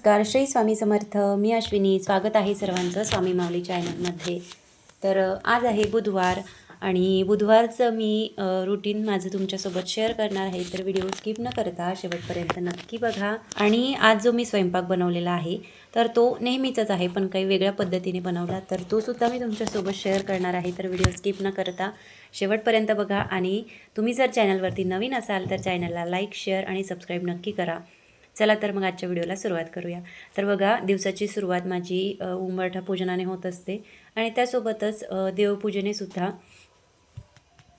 नमस्कार श्री स्वामी समर्थ. मी अश्विनी. स्वागत आहे सर्वांचं स्वामी माऊली चॅनलमध्ये. तर आज आहे बुधवार आणि बुधवारचं मी रुटीन माझं तुमच्यासोबत शेअर करणार आहे. तर व्हिडिओ स्किप न करता शेवटपर्यंत नक्की बघा. आणि आज जो मी स्वयंपाक बनवलेला आहे तर तो नेहमीचाच आहे पण काही वेगळ्या पद्धतीने बनवला तर तो सुद्धा मी तुमच्यासोबत शेअर करणार आहे. तर व्हिडिओ स्किप न करता शेवटपर्यंत बघा आणि तुम्ही जर चॅनलवरती नवीन असाल तर चॅनलला लाईक शेअर आणि सबस्क्राईब नक्की करा. चला तर मग आजच्या व्हिडिओला सुरुवात करूया. तर बघा दिवसाची सुरुवात माझी उंबरठा पूजनाने होत असते. आणि त्यासोबतच अ, सुद्धा.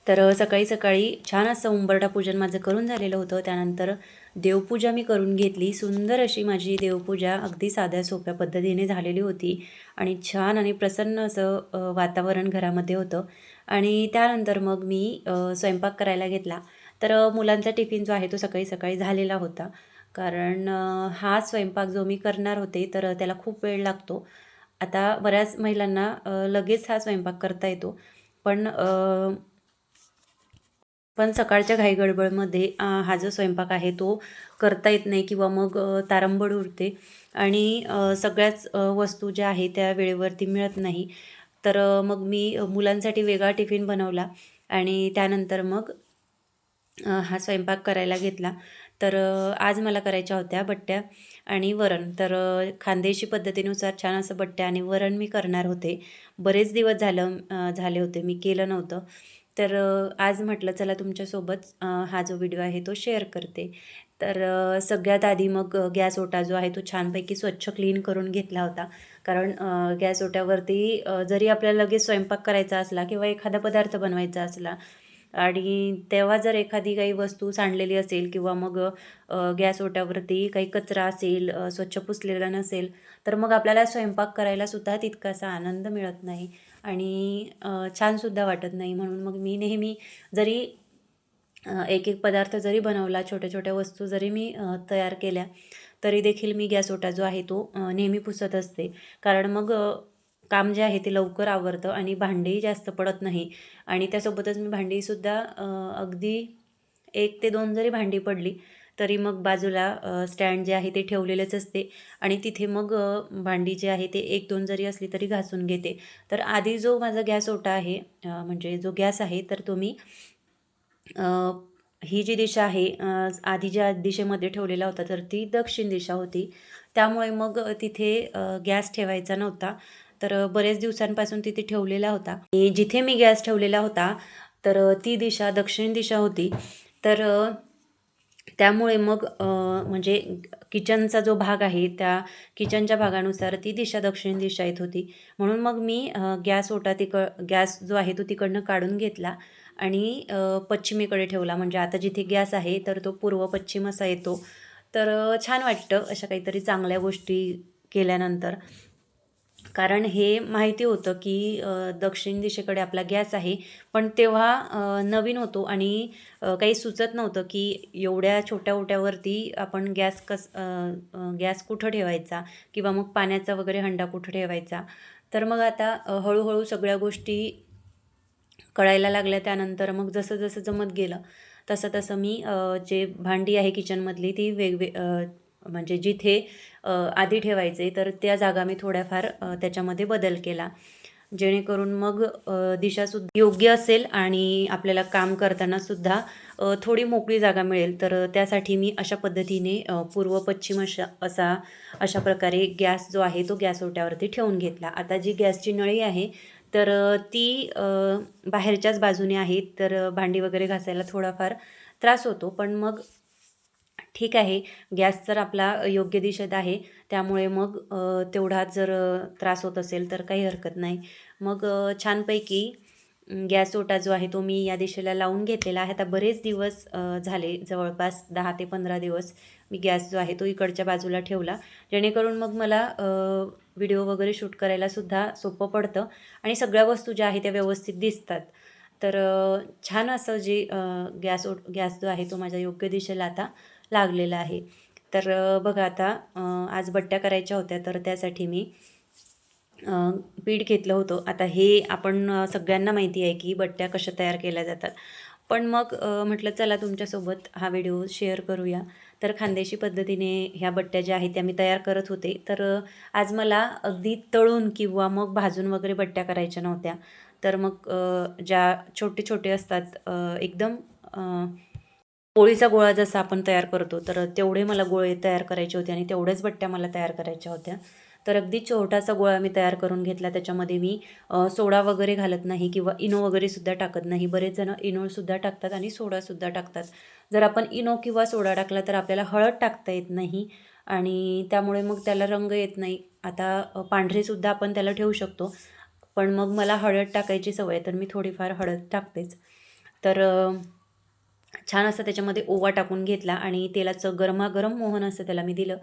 तर सकाळी सकाळी छान असं उंबरठा पूजन माझं करून झालेलं होतं. त्यानंतर देवपूजा मी करून घेतली. सुंदर अशी माझी देवपूजा अगदी साध्या सोप्या पद्धतीने झालेली होती. आणि छान आणि प्रसन्न असं वातावरण घरामध्ये होतं. आणि त्यानंतर मग मी स्वयंपाक करायला घेतला. तर मुलांचा टिफिन जो आहे तो सकाळी सकाळी झालेला होता. कारण हा स्वयंपाक जो मी करणार होते तर त्याला खूप वेळ लागतो. आता बऱ्याच महिलांना लगेच हा स्वयंपाक करता येतो. पण पण सकाळच्या घाईगडबडमध्ये हा जो स्वयंपाक आहे तो करता येत नाही किंवा मग तारंबड तारंबळ उरते आणि सगळ्याच वस्तू ज्या आहे त्या वेळेवरती मिळत नाही. तर मग मी मुलांसाठी वेगळा टिफिन बनवला आणि त्यानंतर मग हा स्वयंपाक करायला घेतला. तर आज मला करायच्या होत्या बट्ट्या आणि वरण. तर खानदेशी पद्धतीनुसार छान असं बट्ट्या आणि वरण मी करणार होते. बरेच दिवस झालं झाले होते. मी केलं नव्हतं. तर आज म्हटलं चला तुमच्यासोबत हा जो व्हिडिओ आहे तो शेअर करते. तर सगळ्यात आधी मग गॅस ओटा जो आहे तो छानपैकी स्वच्छ क्लीन करून घेतला होता. कारण गॅस ओट्यावरती जरी आपल्याला लगेच स्वयंपाक करायचा असला किंवा एखादा पदार्थ बनवायचा असला आणि तेव्हा जर एखादी काही वस्तू सांडलेली असेल किंवा मग गॅस ओट्यावरती काही कचरा असेल स्वच्छ पुसलेला नसेल तर मग आपल्याला स्वयंपाक करायलासुद्धा तितकासा आनंद मिळत नाही आणि छानसुद्धा वाटत नाही. म्हणून मग मी नेहमी जरी एक एक पदार्थ जरी बनवला छोट्या छोट्या वस्तू जरी मी तयार केल्या तरी देखील मी गॅस ओटा जो आहे तो नेहमी पुसत असते. कारण मग काम जे आहे ते लवकर आवरतं आणि भांडेही जास्त पडत नाही. आणि त्यासोबतच मी भांडीसुद्धा अगदी एक ते दोन जरी भांडी पडली तरी मग बाजूला स्टँड जे आहे ते ठेवलेलेच असते आणि तिथे मग भांडी जे आहे ते एक दोन जरी असली तरी घासून घेते. तर आधी जो माझा गॅस ओटा आहे म्हणजे जो गॅस आहे तर तो मी ही जी दिशा आहे आधी ज्या दिशेमध्ये ठेवलेला होता तर ती दक्षिण दिशा होती. त्यामुळे मग तिथे गॅस ठेवायचा नव्हता. तर बरेच दिवसांपासून तिथे ठेवलेला होता. आणि जिथे मी गॅस ठेवलेला होता तर ती दिशा दक्षिण दिशा होती. तर त्यामुळे मग म्हणजे किचनचा जो भाग आहे त्या किचनच्या भागानुसार ती दिशा दक्षिण दिशा येत होती. म्हणून मग मी गॅस ओटा तिक गॅस जो आहे तो तिकडनं काढून घेतला आणि पश्चिमेकडे ठेवला. म्हणजे आता जिथे गॅस आहे तर तो पूर्व पश्चिम असा येतो. तर छान वाटतं अशा काहीतरी चांगल्या गोष्टी केल्यानंतर. कारण हे माहिती होतं की दक्षिण दिशेकडे आपला गॅस आहे. पण तेव्हा नवीन होतो आणि काही सुचत नव्हतं की एवढ्या छोट्या ओट्यावरती आपण गॅस कस गॅस कुठं ठेवायचा किंवा मग पाण्याचा वगैरे हंडा कुठं ठेवायचा. तर मग आता हळूहळू सगळ्या गोष्टी कळायला लागल्या. त्यानंतर मग जसं जसं जमत गेलं तसं तसं मी जे भांडी आहे किचनमधली ती वेगवे म्हणजे जिथे आधी ठेवायचे तर त्या जागा मी थोड्याफार त्याच्यामध्ये बदल केला. जेणेकरून मग दिशासुद्धा योग्य असेल आणि आपल्याला काम करतानासुद्धा थोडी मोकळी जागा मिळेल. तर त्यासाठी मी अशा पद्धतीने पूर्व पश्चिम अशा असा अशा प्रकारे गॅस जो आहे तो गॅस ओट्यावरती ठेवून घेतला. आता जी गॅसची नळी आहे तर ती बाहेरच्याच बाजूने आहे. तर भांडी वगैरे घासायला थोडाफार त्रास होतो. पण मग ठीक आहे. गॅस तर आपला योग्य दिशेत आहे त्यामुळे मग तेवढाच तेवढा जर त्रास होत असेल तर काही हरकत नाही. मग छानपैकी गॅस ओटा जो आहे तो मी या दिशेला लावून घेतलेला आहे. आता बरेच दिवस झाले जवळपास दहा ते पंधरा दिवस मी गॅस जो आहे तो इकडच्या बाजूला ठेवला. जेणेकरून मग मला व्हिडिओ वगैरे शूट करायला सुद्धा सोपं पडतं आणि सगळ्या वस्तू ज्या आहेत त्या व्यवस्थित दिसतात. तर छान असं जे गॅस ओट गॅस जो आहे तो माझ्या योग्य दिशेला आता लागलेला आहे. तर बघा आता आज बट्ट्या करायच्या होत्या तर त्यासाठी मी पीठ घेतलं होतं. आता हे आपण सगळ्यांना माहिती आहे की बट्ट्या कशा तयार केल्या जातात. पण मग म्हटलं चला तुमच्यासोबत हा व्हिडिओ शेअर करूया. तर खानदेशी पद्धतीने ह्या बट्ट्या ज्या आहेत त्या मी तयार करत होते. तर आज मला अगदी तळून किंवा मग भाजून वगैरे बट्ट्या करायच्या नव्हत्या. तर मग ज्या छोटे छोटे असतात एकदम पोळीचा गोळा जसा आपण तयार करतो तर तेवढे मला गोळे तयार करायचे होते आणि तेवढ्याच बट्ट्या मला तयार करायच्या होत्या. तर अगदी छोटासा गोळा मी तयार करून घेतला. त्याच्यामध्ये मी सोडा वगैरे घालत नाही किंवा इनो वगैरेसुद्धा टाकत नाही. बरेच जण इनोसुद्धा टाकतात आणि सोडासुद्धा टाकतात. जर आपण इनो किंवा सोडा टाकला तर आपल्याला हळद टाकता येत नाही आणि त्यामुळे मग त्याला रंग येत नाही. आता पांढरेसुद्धा आपण त्याला ठेवू शकतो पण मग मला हळद टाकायची सवय आहे, तर मी थोडीफार हळद टाकतेच. तर छान असं त्याच्यामध्ये ओवा टाकून घेतला आणि तेलाचं गरमागरम मोहन असं त्याला मी दिलं.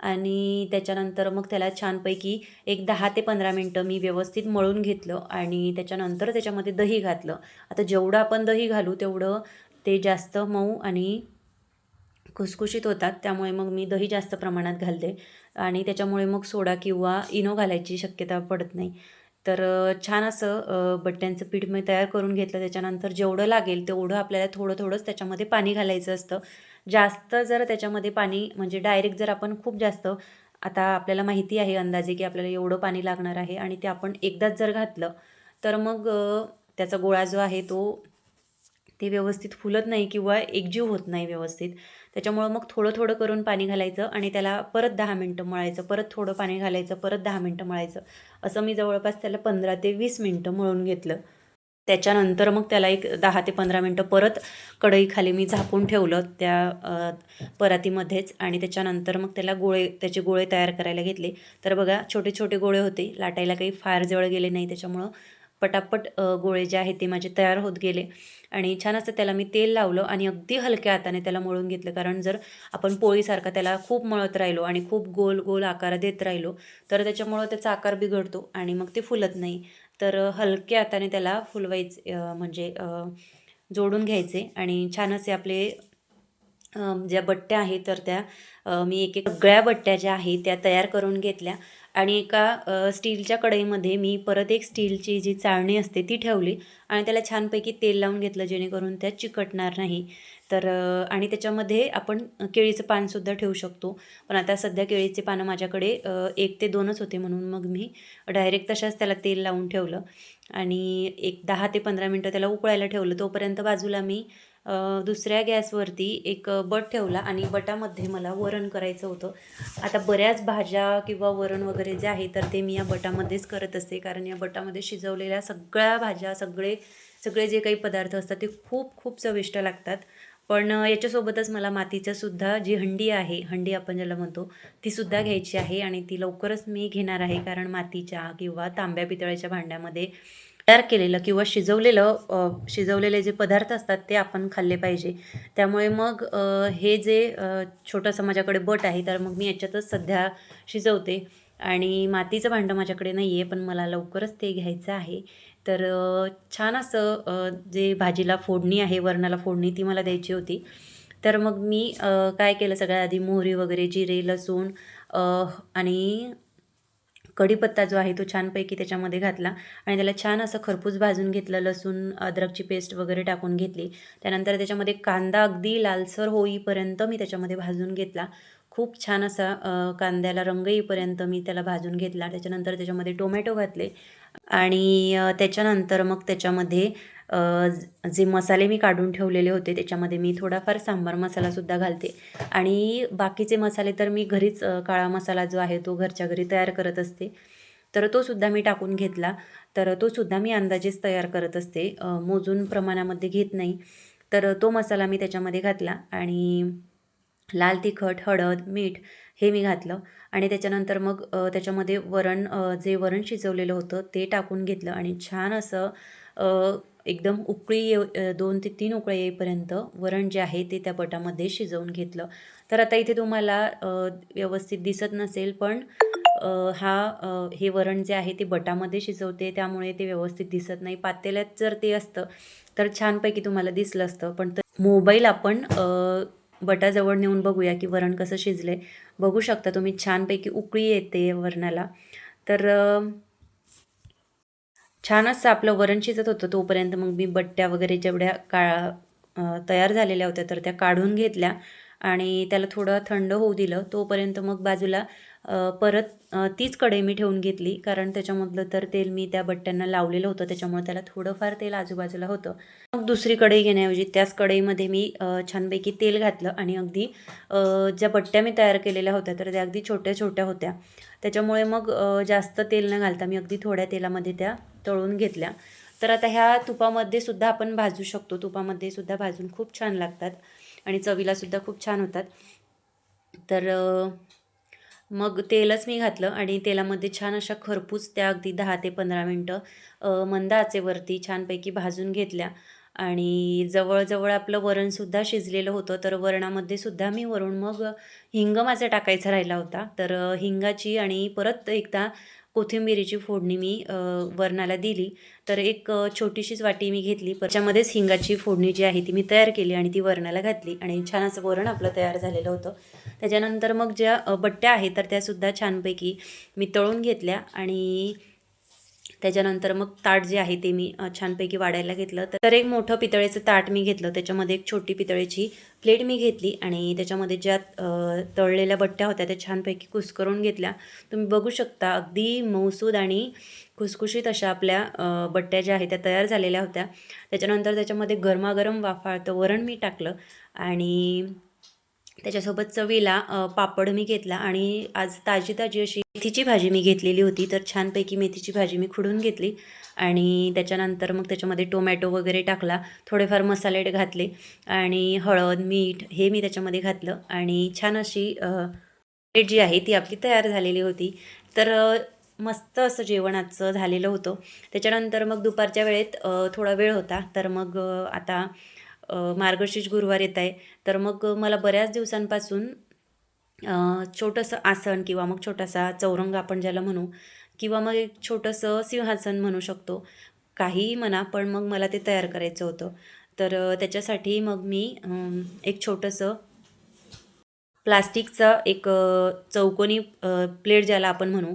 आणि त्याच्यानंतर मग त्याला छानपैकी एक दहा ते पंधरा मिनटं मी व्यवस्थित मळून घेतलं आणि त्याच्यानंतर त्याच्यामध्ये दही घातलं. आता जेवढं आपण दही घालू तेवढं ते जास्त मऊ आणि खुसखुशीत होतात. त्यामुळे मग मी दही जास्त प्रमाणात घालते आणि त्याच्यामुळे मग सोडा किंवा इनो घालायची शक्यता पडत नाही. तर छान असं बट्ट्यांचं पीठ मी तयार करून घेतलं. त्याच्यानंतर जेवढं लागेल तेवढं आपल्याला थोडं थोडंच त्याच्यामध्ये पाणी घालायचं असतं. जास्त जर त्याच्यामध्ये पाणी म्हणजे डायरेक्ट जर आपण खूप जास्त आता आपल्याला माहिती आहे अंदाजे की आपल्याला एवढं पाणी लागणार आहे आणि ते आपण एकदाच जर घातलं तर मग त्याचा गोळा जो आहे तो ते व्यवस्थित फुलत नाही किंवा एकजीव होत नाही व्यवस्थित. त्याच्यामुळं मग थोडं थोडं करून पाणी घालायचं आणि त्याला परत दहा मिनटं मळायचं परत थोडं पाणी घालायचं परत दहा मिनटं मळायचं. असं मी जवळपास त्याला पंधरा ते वीस मिनटं मळून घेतलं. त्याच्यानंतर मग त्याला एक दहा ते पंधरा मिनटं परत कढईखाली मी झाकून ठेवलं त्या परातीमध्येच आणि त्याच्यानंतर मग त्याला गोळे त्याचे गोळे तयार करायला घेतले. तर बघा छोटे छोटे गोळे होते. लाटायला काही फार जवळ गेले नाही त्याच्यामुळं पटापट गोळे जे आहेत ते माझे तयार होत गेले. आणि छान असं त्याला मी तेल लावलं आणि अगदी हलक्या हाताने त्याला मळून घेतलं. कारण जर आपण पोळीसारखा त्याला खूप मळत राहिलो आणि खूप गोल गोल आकार देत राहिलो तर त्याच्यामुळं त्याचा आकार बिघडतो आणि मग ते फुलत नाही. तर हलक्या हाताने त्याला फुलवायचे म्हणजे जोडून घ्यायचे आणि छान असे आपले ज्या बट्ट्या आहेत तर त्या मी एक एक सगळ्या बट्ट्या ज्या आहेत त्या तयार करून घेतल्या. आणि एका स्टीलच्या कढईमध्ये मी परत एक स्टीलची जी चाळणी असते ती ठेवली आणि त्याला छानपैकी तेल लावून घेतलं जेणेकरून त्या चिकटणार नाही. तर आणि त्याच्यामध्ये आपण केळीचं पानसुद्धा ठेवू शकतो. पण आता सध्या केळीचे पानं माझ्याकडे एक ते दोनच होते म्हणून मग मी डायरेक्ट तशाच त्याला तेल लावून ठेवलं. आणि एक दहा ते पंधरा मिनटं त्याला उकळायला ठेवलं. तोपर्यंत बाजूला मी दुसऱ्या गॅसवरती एक बट ठेवला आणि बटामध्ये मला वरण करायचं होतं. आता बऱ्याच भाज्या किंवा वरण वगैरे जे आहे तर ते मी या बटामध्येच करत असते. कारण या बटामध्ये शिजवलेल्या सगळ्या भाज्या सगळे सगळे जे काही पदार्थ असतात ते खूप खूप चविष्ट लागतात. पण याच्यासोबतच मला मातीच्यासुद्धा जी हंडी आहे हंडी आपण ज्याला म्हणतो तीसुद्धा घ्यायची आहे. आणि ती लवकरच मी घेणार आहे. कारण मातीच्या किंवा तांब्या पितळ्याच्या भांड्यामध्ये तयार केलेलं किंवा शिजवलेलं शिजवलेले जे पदार्थ असतात ते आपण खाल्ले पाहिजे. त्यामुळे मग हे जे छोटंसं माझ्याकडे बट आहे तर मग मी याच्यातच सध्या शिजवते. आणि मातीचं भांडं माझ्याकडे नाही आहे पण मला लवकरच ते घ्यायचं आहे. तर छान असं जे भाजीला फोडणी आहे वरणाला फोडणी ती मला द्यायची होती. तर मग मी काय केलं सगळ्यात आधी मोहरी वगैरे जिरे लसूण आणि कढीपत्ता जो आहे तो छानपैकी त्याच्यामध्ये घातला आणि त्याला छान असं खरपूस भाजून घेतलं लसूण अद्रकची पेस्ट वगैरे टाकून घेतली. त्यानंतर त्याच्यामध्ये कांदा अगदी लालसर होईपर्यंत मी त्याच्यामध्ये भाजून घेतला. खूप छान असा कांद्याला रंग येईपर्यंत मी त्याला भाजून घेतला. त्याच्यानंतर त्याच्यामध्ये टोमॅटो घातले आणि त्याच्यानंतर मग त्याच्यामध्ये जे मसाले मी काढून ठेवलेले होते त्याच्यामध्ये मी थोडाफार सांबार मसालासुद्धा घालते. आणि बाकीचे मसाले तर मी घरीच काळा मसाला जो आहे तो घरच्या घरी तयार करत असते. तर तो सुद्धा मी टाकून घेतला. तर तो सुद्धा मी अंदाजेच तयार करत असते. मोजून प्रमाणामध्ये घेत नाही. तर तो मसाला मी त्याच्यामध्ये घातला आणि लाल तिखट हळद मीठ हे मी घातलं आणि त्याच्यानंतर मग त्याच्यामध्ये वरण जे वरण शिजवलेलं होतं ते टाकून घेतलं आणि छान असं एकदम उकळी येऊ दोन ते तीन उकळ्या येईपर्यंत वरण जे आहे ते त्या बटामध्ये शिजवून घेतलं. तर आता इथे तुम्हाला व्यवस्थित दिसत नसेल पण हा हे वरण जे आहे ते बटामध्ये शिजवते त्यामुळे ते व्यवस्थित दिसत नाही. पातेल्यात जर ते असतं तर छानपैकी तुम्हाला दिसलं असतं पण मोबाईल आपण बटाजवळ नेऊन बघूया की वरण कसं शिजले. बघू शकता तुम्ही छानपैकी उकळी येते वरणाला. तर छान असं आपलं वरण शिजत होतं तोपर्यंत. मग मी बट्ट्या वगैरे जेवढ्या काळा तयार झालेल्या होत्या तर त्या काढून घेतल्या. आणि त्याला थोडं थंड होऊ दिलं. तोपर्यंत मग बाजूला परत तीच कढई मी ठेवून घेतली. कारण त्याच्यामधलं तर तेल मी त्या बट्ट्यांना लावलेलं होतं. त्याच्यामुळे त्याला थोडंफार तेल आजूबाजूला होतं. मग दुसरी कढई घेण्याऐवजी त्याच कढईमध्ये मी छानपैकी तेल घातलं. आणि अगदी ज्या बट्ट्या मी तयार केलेल्या होत्या तर त्या अगदी छोट्या छोट्या होत्या. त्याच्यामुळे मग जास्त तेल न घालता मी अगदी थोड्या तेलामध्ये त्या तळून घेतल्या. तर आता ह्या तुपामध्ये सुद्धा आपण भाजू शकतो. तुपामध्ये सुद्धा भाजून खूप छान लागतात. आणि चवीलासुद्धा खूप छान होतात. तर मग तेलच मी घातलं आणि तेलामध्ये छान अशा खरपूस त्या अगदी दहा ते पंधरा मिनटं अ, मंद आचेवरती छानपैकी भाजून घेतल्या. आणि जवळजवळ आपलं वरणसुद्धा शिजलेलं होतं तर वरणामध्ये सुद्धा मी वरून मग हिंग माझा टाकायचा राहिला होता. तर हिंगाची आणि परत एकदा कोथिंबिरीची फोडणी मी वरणाला दिली. तर एक छोटीशीच वाटी मी घेतली. त्याच्यामध्येच हिंगाची फोडणी जी आहे ती मी तयार केली आणि ती वरणाला घातली. आणि छान असं वरण आपलं तयार झालेलं होतं. त्याच्यानंतर मग ज्या बट्ट्या आहेत तर त्यासुद्धा छानपैकी मी तळून घेतल्या. आणि त्याच्यानंतर मग ताट जे आहे ते मी छानपैकी वाढायला घेतलं. तर एक मोठं पितळेचं ताट मी घेतलं. त्याच्यामध्ये एक छोटी पितळेची प्लेट मी घेतली आणि त्याच्यामध्ये ज्या तळलेल्या बट्ट्या होत्या त्या छानपैकी कुस्करून घेतल्या. तुम्ही बघू शकता अगदी मऊसूद आणि खुसखुशीत अशा आपल्या बट्ट्या ज्या आहेत त्या तयार झालेल्या होत्या. त्याच्यानंतर त्याच्यामध्ये गरमागरम वाफाळतं वरण मी टाकलं आणि त्याच्यासोबत चवीला पापड मी घेतला आणि आज ताजी ताजी अशी मेथीची भाजी मी घेतलेली होती तर छानपैकी मेथीची भाजी मी खुडून घेतली आणि त्याच्यानंतर मग त्याच्यामध्ये टोमॅटो वगैरे टाकला थोडेफार मसाले घातले आणि हळद मीठ हे मी त्याच्यामध्ये घातलं आणि छान अशी प्लेट जी आहे ती आपली तयार झालेली होती. तर मस्त असं जेवण आजचं झालेलं होतं. त्याच्यानंतर मग दुपारच्या वेळेत थोडा वेळ होता तर मग आता मार्गशीर्ष गुरुवार येत आहे. तर मग मला बऱ्याच दिवसांपासून छोटंसं आसन किंवा मग छोटासा चौरंग आपण ज्याला म्हणू किंवा मग एक छोटंसं सिंहासन म्हणू शकतो. काहीही म्हणा पण मग मला ते तयार करायचं होतं. तर त्याच्यासाठी मग मी एक छोटंसं प्लास्टिकचा एक चौकोनी प्लेट ज्याला आपण म्हणू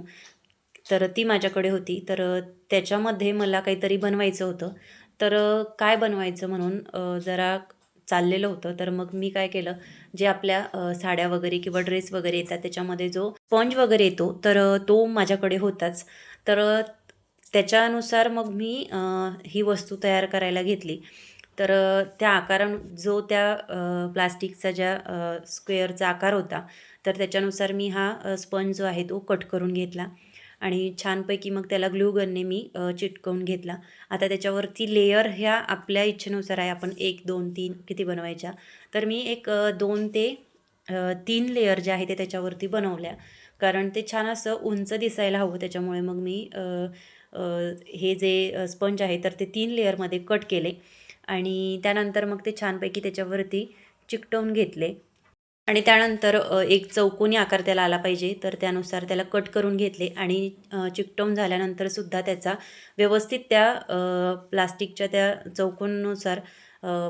तर ती माझ्याकडे होती. तर त्याच्यामध्ये मला काहीतरी बनवायचं होतं. तर काय बनवायचं म्हणून जरा चाललेलं होतं. तर मग मी काय केलं जे आपल्या साड्या वगैरे किंवा ड्रेस वगैरे येतात त्याच्यामध्ये जो स्पंज वगैरे येतो तर तो माझ्याकडे होताच. तर त्याच्यानुसार मग मी ही वस्तू तयार करायला घेतली. तर त्या आकारान जो त्या प्लास्टिकचा ज्या स्क्वेअरचा आकार होता तर त्याच्यानुसार मी हा स्पंज जो आहे तो कट करून घेतला. आणि छानपैकी मग त्याला ग्लू गनने मी चिटकवून घेतला. आता त्याच्यावरती लेयर ह्या आपल्या इच्छेनुसार आहे. आपण एक दोन तीन किती बनवायच्या? तर मी एक दोन ते तीन लेयर जे आहे ते त्याच्यावरती बनवल्या. कारण ते छान असं उंच दिसायला हवं. त्याच्यामुळे मग मी हे जे स्पंज आहे तर ते तीन लेयरमध्ये कट केले. आणि त्यानंतर मग ते छानपैकी त्याच्यावरती चिकटवून घेतले. आणि त्यानंतर एक चौकोनी आकार त्याला आला पाहिजे. तर त्यानुसार त्याला कट करून घेतले आणि चिकटवून झाल्यानंतर सुद्धा त्याचा व्यवस्थित त्या प्लास्टिकच्या त्या चौकोननुसार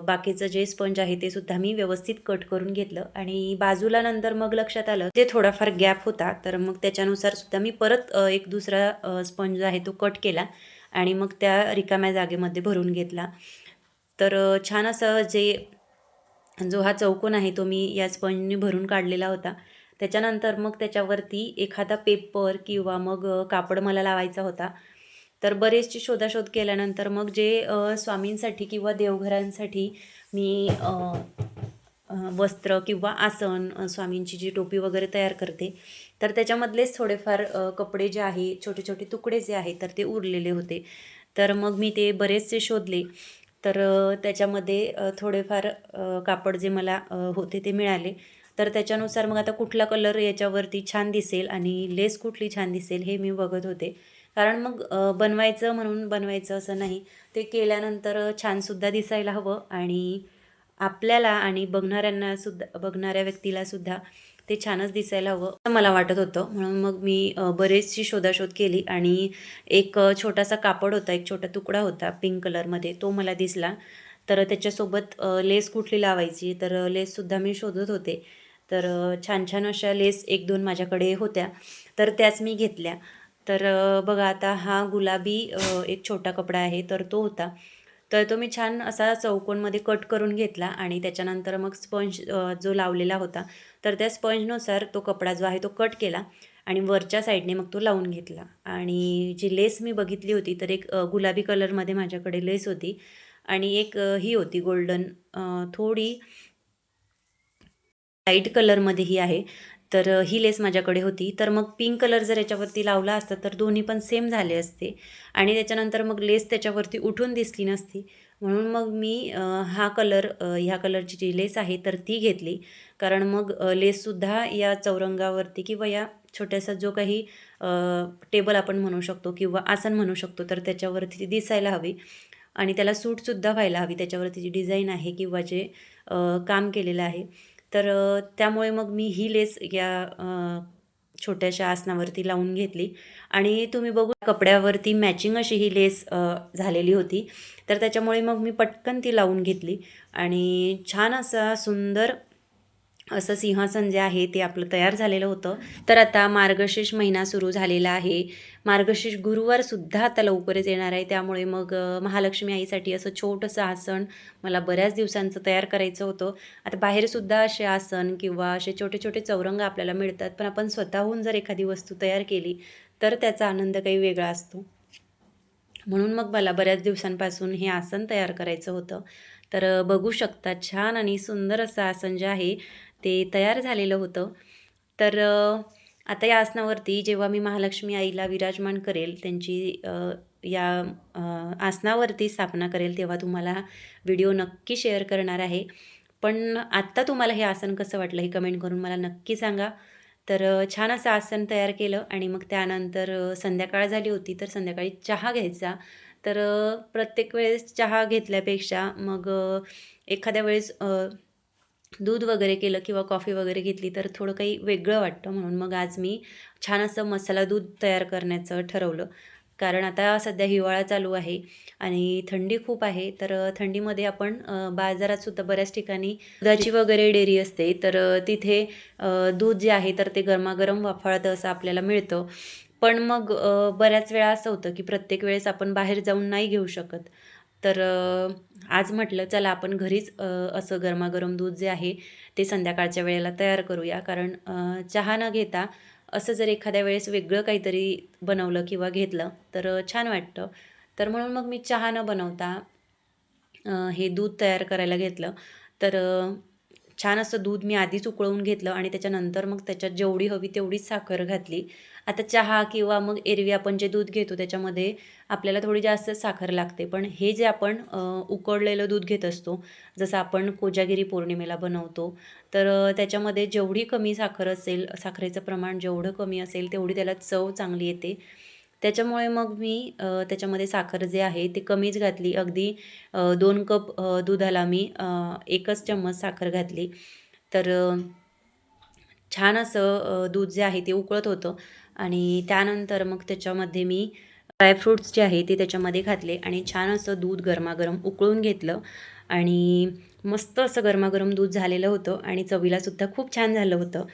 बाकीचं जे स्पंज आहे ते सुद्धा मी व्यवस्थित कट करून घेतलं. आणि बाजूला नंतर मग लक्षात आलं ते थोडाफार गॅप होता तर मग त्याच्यानुसार सुद्धा मी परत एक दुसरा स्पंज आहे तो कट केला आणि मग त्या रिकाम्या जागेमध्ये भरून घेतला. तर छान असं जे जो हा चौकोन आहे तो मी या स्पंजने भरून काढलेला होता. त्याच्यानंतर मग त्याच्यावरती एखादा पेपर किंवा मग कापड मला लावायचा होता. तर बरेचशी शोधाशोध केल्यानंतर मग जे स्वामींसाठी किंवा देवघरांसाठी मी वस्त्र किंवा आसन स्वामींची जी टोपी वगैरे तयार करते तर त्याच्यामधलेच थोडेफार कपडे जे आहे छोटे छोटे तुकडे जे आहे तर ते उरलेले होते. तर मग मी ते बरेचसे शोधले. तर त्याच्यामध्ये थोडेफार कापड जे मला होते ते मिळाले. तर त्याच्यानुसार मग आता कुठला कलर याच्यावरती छान दिसेल आणि लेस कुठली छान दिसेल हे मी बघत होते. कारण मग बनवायचं म्हणून बनवायचं असं नाही. ते केल्यानंतर छानसुद्धा दिसायला हवं आणि आपल्याला आणि बघणाऱ्यांनासुद्धा बघणाऱ्या व्यक्तीलासुद्धा ते छानच दिसायला हवं मला वाटत होतं. म्हणून मग मी बरेचशी शोधाशोध केली आणि एक छोटासा कापड होता एक छोटा तुकडा होता पिंक कलरमध्ये तो मला दिसला. तर त्याच्यासोबत लेस कुठली लावायची? तर लेससुद्धा मी शोधत होते. तर छान छान अशा लेस एक दोन माझ्याकडे होत्या. तर त्याच मी घेतल्या. तर बघा आता हा गुलाबी एक छोटा कपडा आहे तर तो होता. तर तो मी छान असा चौकोनमध्ये कट करून घेतला आणि त्याच्यानंतर मग स्पंज जो लावलेला होता तर त्या स्पंजनुसार तो कपडा जो आहे तो कट केला आणि वरच्या साईडने मग तो लावून घेतला. आणि जी लेस मी बघितली होती तर एक गुलाबी कलरमध्ये माझ्याकडे लेस होती आणि एक ही होती गोल्डन थोडी लाइट कलरमध्ये ही आहे. तर ही लेस माझ्याकडे होती. तर मग पिंक कलर जर याच्यावरती लावला असता तर दोन्ही पण सेम झाले असते. आणि त्याच्यानंतर मग लेस त्याच्यावरती उठून दिसली नसती. म्हणून मग मी हा कलर ह्या कलरची जी लेस आहे तर ती घेतली. कारण मग लेससुद्धा या चौरंगावरती किंवा या छोट्यासा जो काही टेबल आपण म्हणू शकतो किंवा आसन म्हणू शकतो तर त्याच्यावरती ती दिसायला हवी. आणि त्याला सूटसुद्धा व्हायला हवी. त्याच्यावरती जी डिझाईन आहे किंवा जे काम केलेलं आहे. तर त्यामुळे मग मी ही लेस या छोट्याशा आसनावरती लावून घेतली. आणि तुम्ही बघू कपड्यावरती मॅचिंग अशी ही लेस झालेली होती. तर त्याच्यामुळे मग मी पटकन ती लावून घेतली. आणि छान असा सुंदर असं सिंहासन जे आहे ते आपलं तयार झालेलं होतं. तर आता मार्गशीर्ष महिना सुरू झालेला आहे. मार्गशीर्ष गुरुवारसुद्धा आता लवकरच येणार आहे. त्यामुळे मग महालक्ष्मी आईसाठी असं छोटंसं आसन मला बऱ्याच दिवसांचं तयार करायचं होतं. आता बाहेरसुद्धा असे आसन किंवा असे छोटे छोटे चौरंग आपल्याला मिळतात पण आपण स्वतःहून जर एखादी वस्तू तयार केली तर त्याचा आनंद काही वेगळा असतो. म्हणून मग मला बऱ्याच दिवसांपासून हे आसन तयार करायचं होतं. तर बघू शकता छान आणि सुंदर असं आसन जे आहे ते तयार झालेलं होतं. तर आता या आसनावरती जेव्हा मी महालक्ष्मी आईला विराजमान करेल त्यांची या आसनावरती स्थापना करेल तेव्हा तुम्हाला व्हिडिओ नक्की शेअर करणार आहे. पण आत्ता तुम्हाला हे आसन कसं वाटलं हे कमेंट करून मला नक्की सांगा. तर छान असं आसन तयार केलं आणि मग त्यानंतर संध्याकाळ झाली होती तर संध्याकाळी चहा घ्यायचा. तर प्रत्येक वेळेस चहा घेतल्यापेक्षा मग एखाद्या वेळेस दूध वगैरे केलं किंवा कॉफी वगैरे घेतली तर थोडं काही वेगळं वाटतं म्हणून मग आज मी छान असं मसाला दूध तयार करण्याचं ठरवलं. कारण आता सध्या हिवाळा चालू आहे आणि थंडी खूप आहे तर थंडीमध्ये आपण बाजारातसुद्धा बाजारात सुद्धा बऱ्याच ठिकाणी दुधाची वगैरे डेअरी असते तर तिथे दूध जे आहे तर ते गरमागरम वाफाळतं असं आपल्याला मिळतं. पण मग बऱ्याच वेळा असं होतं की प्रत्येक वेळेस आपण बाहेर जाऊन नाही घेऊ शकत. तर आज म्हटलं चला आपण घरीच असं गरमागरम दूध जे आहे ते संध्याकाळच्या वेळेला तयार करूया. कारण चहा न घेता असं जर एखाद्या वेळेस वेगळं काहीतरी बनवलं किंवा घेतलं तर छान वाटतं. तर म्हणून मग मी चहा न बनवता हे दूध तयार करायला घेतलं. तर छान असं दूध मी आधीच उकळवून घेतलं आणि त्याच्यानंतर मग त्याच्यात जेवढी हवी तेवढीच साखर घातली. आता चहा किंवा मग एरवी आपण जे दूध घेतो त्याच्यामध्ये आपल्याला थोडी जास्त साखर लागते. पण हे जे आपण उकळलेलं दूध घेत असतो जसं आपण कोजागिरी पौर्णिमेला बनवतो तर त्याच्यामध्ये जेवढी कमी साखर असेल साखरेचं प्रमाण जेवढं कमी असेल तेवढी त्याला चव चांगली येते. त्याच्यामुळे मग मी त्याच्यामध्ये साखर जे आहे ते कमीच घातली. अगदी दोन कप दुधाला मी एकच चम्मच साखर घातली. तर छान असं दूध जे आहे ते उकळत होतं. आणि त्यानंतर मग त्याच्यामध्ये मी ड्रायफ्रूट्स जे आहे ते त्याच्यामध्ये घातले आणि छान असं दूध गरमागरम उकळून घेतलं. आणि मस्त असं गरमागरम दूध झालेलं होतं आणि चवीलासुद्धा खूप छान झालं होतं.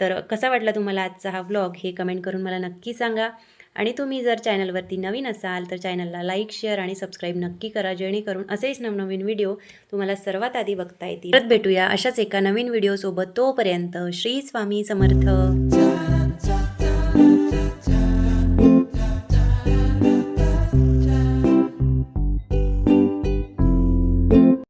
तर कसा वाटला तुम्हाला आजचा हा व्लॉग हे कमेंट करून मला नक्की सांगा. आणि तुम्ही जर चॅनलवरती नवीन असाल तर चॅनलला लाईक शेअर आणि सबस्क्राईब नक्की करा जेणेकरून असेच नवनवीन व्हिडिओ तुम्हाला सर्वात आधी बघता येतील. परत भेटूया अशाच एका नवीन व्हिडिओसोबत. तोपर्यंत श्री स्वामी समर्थ.